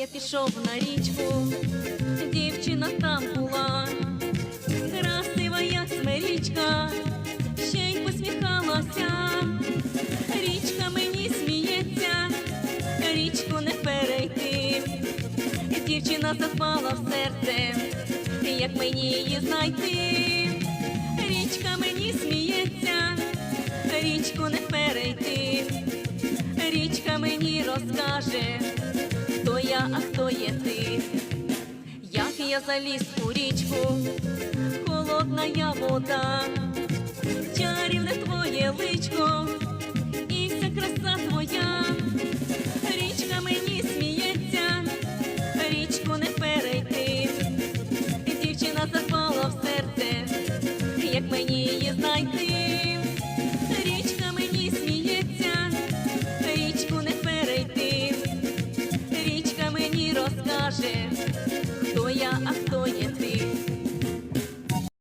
я пішов на річку, дівчина там була, красива, як смелічка, ще й посміхалася. Річка мені сміється, річку не перейти. Дівчина запала в серце, як мені її знайти. Річка мені сміється, річку не перейти. Річка мені розкаже, а хто є ти. Як я заліз у річку, холодна я вода, чарівне твоє личко, розкаже,